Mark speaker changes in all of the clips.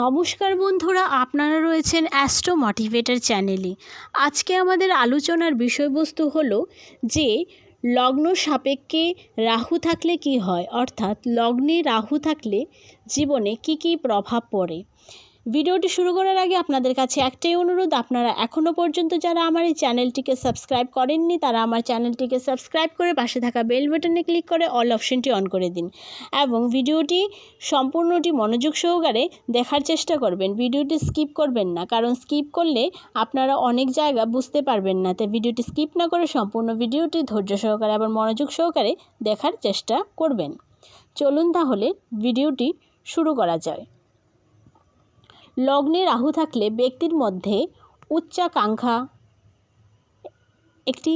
Speaker 1: নমস্কার বন্ধুরা, আপনারা রয়েছেন অ্যাস্ট্রো মোটিভেটার চ্যানেলে আজকে আমাদের আলোচনার বিষয়বস্তু হলো যে, লগ্ন সাপেক্ষে রাহু থাকলে কি হয়? অর্থাৎ লগ্নে রাহু থাকলে জীবনে কি কি প্রভাব পড়ে? ভিডিওটি শুরু করার আগে আপনাদের কাছে একটাই অনুরোধ, আপনারা এখনও পর্যন্ত যারা আমার এই চ্যানেলটিকে সাবস্ক্রাইব করেননি, তারা আমার চ্যানেলটিকে সাবস্ক্রাইব করে পাশে থাকা বেল বাটনে ক্লিক করে অল অপশনটি অন করে দিন এবং ভিডিওটি সম্পূর্ণটি মনোযোগ সহকারে দেখার চেষ্টা করবেন। ভিডিওটি স্কিপ করবেন না, কারণ স্কিপ করলে আপনারা অনেক জায়গা বুঝতে পারবেন না। তাই ভিডিওটি স্কিপ না করে সম্পূর্ণ ভিডিওটি ধৈর্য সহকারে আবার মনোযোগ সহকারে দেখার চেষ্টা করবেন। চলুন তাহলে ভিডিওটি শুরু করা যায়। লগ্নে রাহু থাকলে ব্যক্তির মধ্যে উচ্চাকাঙ্ক্ষা, একটি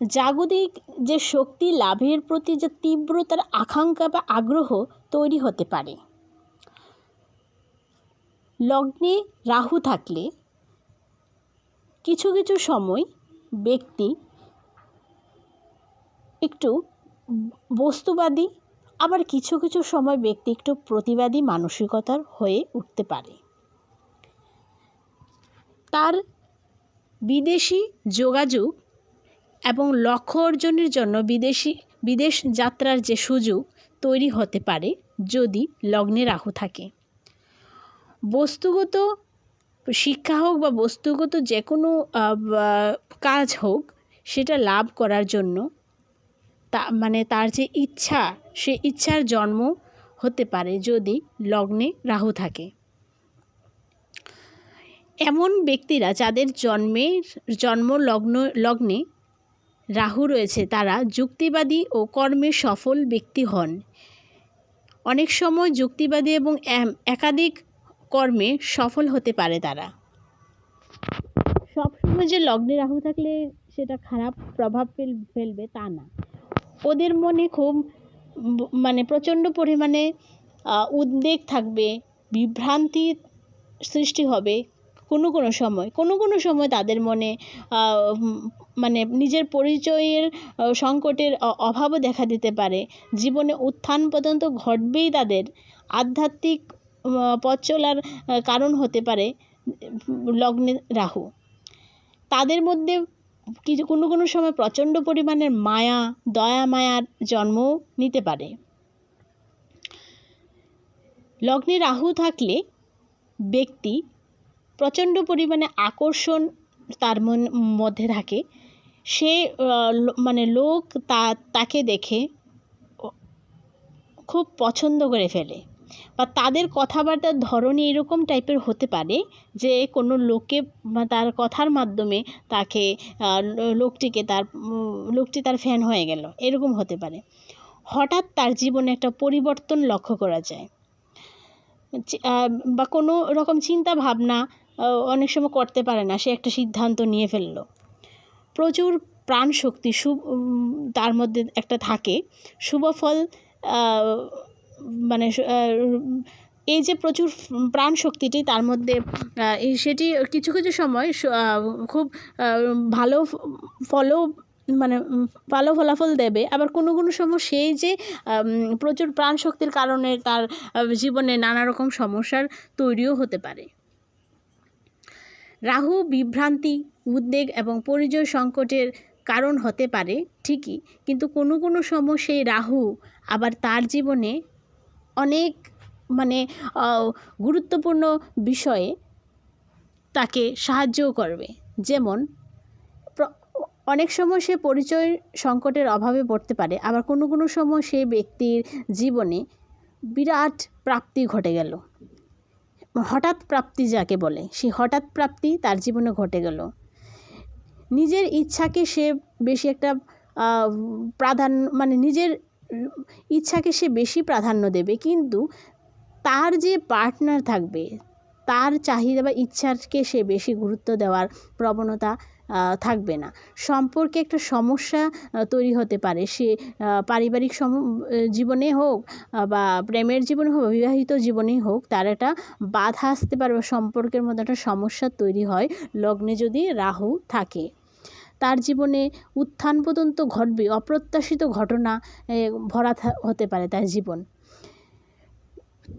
Speaker 1: জাগতিক যে শক্তি লাভের প্রতি যে তীব্রতার আকাঙ্ক্ষা বা আগ্রহ তৈরি হতে পারে। লগ্নে রাহু থাকলে কিছু কিছু সময় ব্যক্তি একটু বস্তুবাদী, আবার কিছু কিছু সময় ব্যক্তি একটু প্রতিবাদী মানসিকতার হয়ে উঠতে পারে। তার বিদেশি যোগাযোগ এবং লক্ষ্য অর্জনের জন্য বিদেশি, বিদেশ যাত্রার যে সুযোগ তৈরি হতে পারে যদি লগ্নে রাহু থাকে। বস্তুগত শিক্ষা হোক বা বস্তুগত যে কোনো কাজ হোক, সেটা লাভ করার জন্য তা মানে তার যে ইচ্ছা, সে ইচ্ছার জন্ম হতে পারে যদি লগ্নে রাহু থাকে। এমন ব্যক্তিরা যাদের জন্মের জন্ম লগ্ন লগ্নে রাহু রয়েছে, তারা যুক্তিবাদী ও কর্মে সফল ব্যক্তি হন। অনেক সময় যুক্তিবাদী এবং একাধিক কর্মে সফল হতে পারে তারা। সবসময় যে লগ্নে রাহু থাকলে সেটা খারাপ প্রভাব ফেল, ফেলবে তা না। ওদের মনে খুব মানে প্রচণ্ড পরিমাণে উদ্বেগ থাকবে, বিভ্রান্তি সৃষ্টি হবে। কোনো কোনো সময়, কোনো কোনো সময় তাদের মনে মানে নিজের পরিচয়ের সংকটের অভাবও দেখা দিতে পারে। জীবনে উত্থান পর্যন্ত ঘটবেই তাদের। আধ্যাত্মিক পথ চলার কারণ হতে পারে লগ্নে রাহু। তাদের মধ্যে কিছু, কোনো কোনো সময় প্রচণ্ড পরিমাণের মায়া, দয়া মায়ার জন্ম নিতে পারে। লগ্নে রাহু থাকলে ব্যক্তি প্রচণ্ড পরিমাণে আকর্ষণ তার মন, মধ্যে থাকে। সে মানে লোক তা, তাকে দেখে খুব পছন্দ করে ফেলে। বা তাদের কথাবার্তার ধরনই এরকম টাইপের হতে পারে যে কোনো লোককে তার কথার মাধ্যমে তাকে লোকটিকে তার লোকটি তার ফ্যান হয়ে গেল। এরকম হতে পারে। হঠাৎ তার জীবনে একটা পরিবর্তন লক্ষ্য করা যায়। বা কোনো রকম চিন্তা ভাবনা অনেক সময় করতে পারে না। সে একটা সিদ্ধান্ত নিয়ে ফেলল। প্রচুর প্রাণ শক্তি শুভ তার মধ্যে একটা থাকে। শুভ ফল মানে এই যে প্রচুর প্রাণ শক্তিটি তার মধ্যে সেটি কিছু কিছু সময় খুব ভালো ফলও মানে ভালো ফলাফল দেবে। আবার কোনো কোনো সময় সেই যে প্রচুর প্রাণ শক্তির কারণে তার জীবনে নানা রকম সমস্যার তৈরিও হতে পারে। রাহু, বিভ্রান্তি, উদ্বেগ এবং পরিচয় সংকটের কারণ হতে পারে, ঠিকই। কিন্তু কোনো কোনো সময় সেই রাহু আবার তার জীবনে অনেক মানে গুরুত্বপূর্ণ বিষয়ে তাকে সাহায্যও করবে। যেমন অনেক সময় সে পরিচয় সংকটের অভাবে পড়তে পারে, আবার কোনো কোনো সময় সে ব্যক্তির জীবনে বিরাট প্রাপ্তি ঘটে গেল। হঠাৎ প্রাপ্তি যাকে বলে, সেই হঠাৎ প্রাপ্তি তার জীবনে ঘটে গেল। নিজের ইচ্ছাকে সে বেশি একটা প্রাধান্য মানে নিজের ইচ্ছাকে সে বেশি প্রাধান্য দেবে, কিন্তু তার যে পার্টনার থাকবে, তার চাহিদা বা ইচ্ছাকে সে বেশি গুরুত্ব দেওয়ার প্রবণতা থাকবে না। সম্পর্কে একটা সমস্যা তৈরি হতে পারে। সে পারিবারিক সম জীবনে হোক বা প্রেমের জীবনে হোক বিবাহিত জীবনেই হোক, তার একটা বাধা আসতে পারে বা সম্পর্কের মধ্যে একটা সমস্যা তৈরি হয়, লগ্নে যদি রাহু থাকে। তার জীবনে উত্থান পর্যন্ত ঘটবে, অপ্রত্যাশিত ঘটনা ভরা হতে পারে তার জীবন।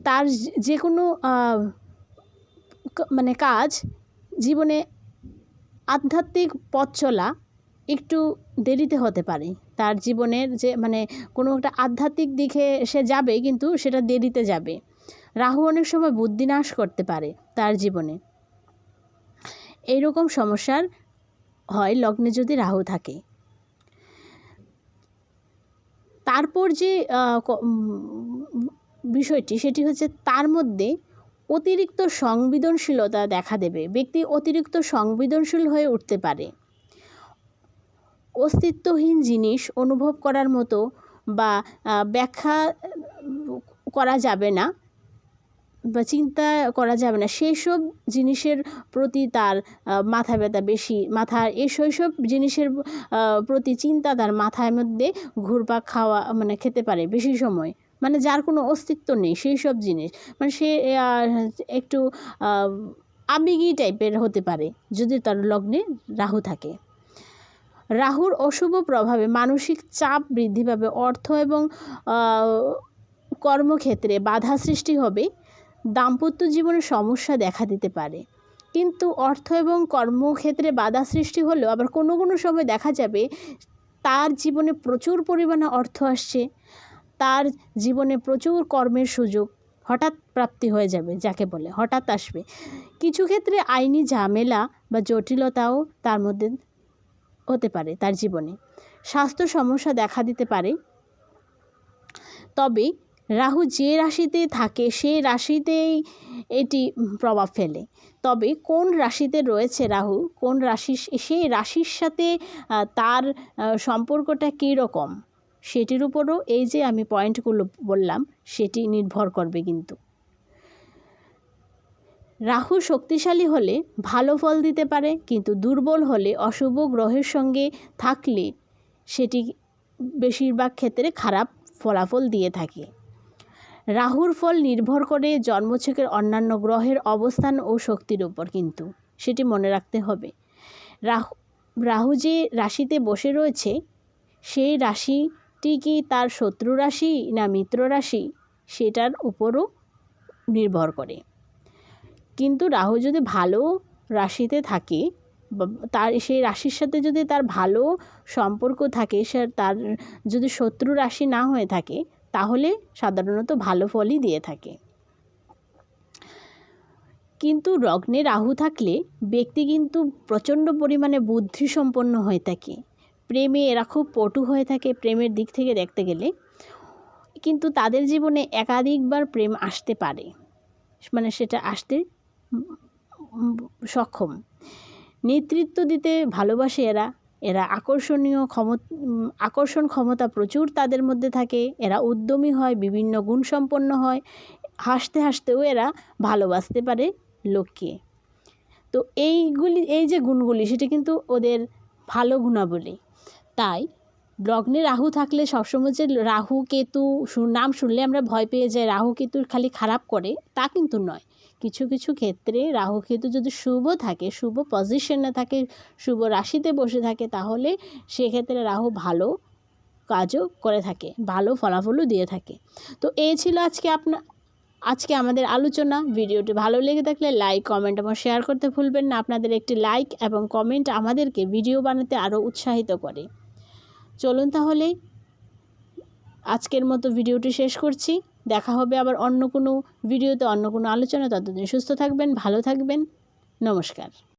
Speaker 1: তার যে কোনো মানে কাজ জীবনে আধ্যাত্মিক পথ চলা একটু দেরিতে হতে পারে। তার জীবনের যে মানে কোনো একটা আধ্যাত্মিক দিকে সে যাবে কিন্তু সেটা দেরিতে যাবে। রাহু অনেক সময় বুদ্ধিনাশ করতে পারে তার জীবনে। এইরকম সমস্যার হয় লগ্নে যদি রাহু থাকে। তারপর যে বিষয়টি সেটি হচ্ছে তার মধ্যে অতিরিক্ত সংবেদনশীলতা দেখা দেবে। ব্যক্তি অতিরিক্ত সংবেদনশীল হয়ে উঠতে পারে। অস্তিত্বহীন জিনিস অনুভব করার মতো বা ব্যাখ্যা করা যাবে না বা চিন্তা করা যাবে না। সেই সব জিনিসের প্রতি তার মাথা ব্যথা বেশি। মাথার এই সব জিনিসের প্রতি চিন্তা তার মাথার মধ্যে ঘুরপাক খাওয়া মানে খেতে পারে বেশি সময়। মানে যার কোনো অস্তিত্ব নেই, সেই সব জিনিস। মানে সে একটু আবেগী টাইপের হতে পারে যদি তার লগ্নে রাহু থাকে। রাহুর অশুভ প্রভাবে মানসিক চাপ বৃদ্ধি পাবে। অর্থ এবং কর্মক্ষেত্রে বাধা সৃষ্টি হবে। দাম্পত্য জীবনে সমস্যা দেখা দিতে পারে। কিন্তু অর্থ এবং কর্মক্ষেত্রে বাধা সৃষ্টি হলেও আবার কোনো কোনো সময় দেখা যাবে, তার জীবনে প্রচুর পরিমাণে অর্থ আসছে। তার জীবনে প্রচুর কর্মের সুযোগ হঠাৎ প্রাপ্তি হয়ে যাবে, যাকে বলে হঠাৎ আসবে। কিছু ক্ষেত্রে আইনি ঝামেলা বা জটিলতাও তার মধ্যে হতে পারে তার জীবনে। স্বাস্থ্য সমস্যা দেখা দিতে পারে। তবে রাহু যে রাশিতে থাকে সেই রাশিতেই এটি প্রভাব ফেলে। তবে কোন রাশিতে রয়েছে রাহু, কোন রাশি, সেই রাশির সাথে তার সম্পর্কটা কী রকম সেটির উপরও এই যে আমি পয়েন্টগুলো বললাম, সেটি নির্ভর করবে কিন্তু। রাহু শক্তিশালী হলে ভালো ফল দিতে পারে, কিন্তু দুর্বল হলে অশুভ গ্রহের সঙ্গে থাকলে সেটি বেশিরভাগ ক্ষেত্রে খারাপ ফলাফল দিয়ে থাকে। রাহুর ফল নির্ভর করে জন্মছকের অন্যান্য গ্রহের অবস্থান ও শক্তির উপর কিন্তু, সেটি মনে রাখতে হবে। রাহু রাহু যে রাশিতে বসে রয়েছে, সেই রাশিটি কি তার শত্রু রাশি না মিত্র রাশি? সেটার উপরও নির্ভর করে। কিন্তু রাহু যদি ভালো রাশিতে থাকে তার সেই রাশির সাথে যদি তার ভালো সম্পর্ক থাকে, সে তার যদি শত্রু রাশি না হয়ে থাকে, তাহলে সাধারণত ভালো ফলই দিয়ে থাকে। কিন্তু লগ্নে রাহু থাকলে ব্যক্তি কিন্তু প্রচণ্ড পরিমাণে বুদ্ধিসম্পন্ন হয়ে থাকে। প্রেমে এরা খুব পটু হয়ে থাকে প্রেমের দিক থেকে দেখতে গেলে। কিন্তু তাদের জীবনে একাধিকবার প্রেম আসতে পারে। মানে সেটা আসতে সক্ষম। নেতৃত্ব দিতে ভালোবাসে এরা। এরা আকর্ষণীয় ক্ষম, আকর্ষণ ক্ষমতা প্রচুর তাদের মধ্যে থাকে। এরা উদ্যমী হয়, বিভিন্ন গুণসম্পন্ন হয়। হাসতে হাসতেও এরা ভালোবাসতে পারে লোককে। তো এইগুলি, এই যে গুণগুলি, সেটা কিন্তু ওদের ভালো গুণাবলী। তাই লগ্নে রাহু থাকলে সবসময় যে রাহু, কেতু নাম শুনলে আমরা ভয় পেয়ে যাই। রাহু, কেতু খালি খারাপ করে, তা কিন্তু নয়। কিছু কিছু ক্ষেত্রে রাহু, কেতু যদি শুভ থাকে, শুভ পজিশনে থাকে, শুভ রাশিতে বসে থাকে, তাহলে সেক্ষেত্রে রাহু ভালো কাজও করে থাকে, ভালো ফলাফলও দিয়ে থাকে। তো এই ছিল আজকে আপনার আজকে আমাদের আলোচনা। ভিডিওটি ভালো লেগে থাকলে লাইক, কমেন্ট এবং শেয়ার করতে ভুলবেন না। আপনাদের একটি লাইক এবং কমেন্ট আমাদেরকে ভিডিও বানাতে আরও উৎসাহিত করে। চলুন তাহলে আজকের মতো ভিডিওটি শেষ করছি। দেখা হবে আবার অন্য কোনো ভিডিওতে, অন্য কোনো আলোচনা। ততদিন সুস্থ থাকবেন, ভালো থাকবেন। নমস্কার।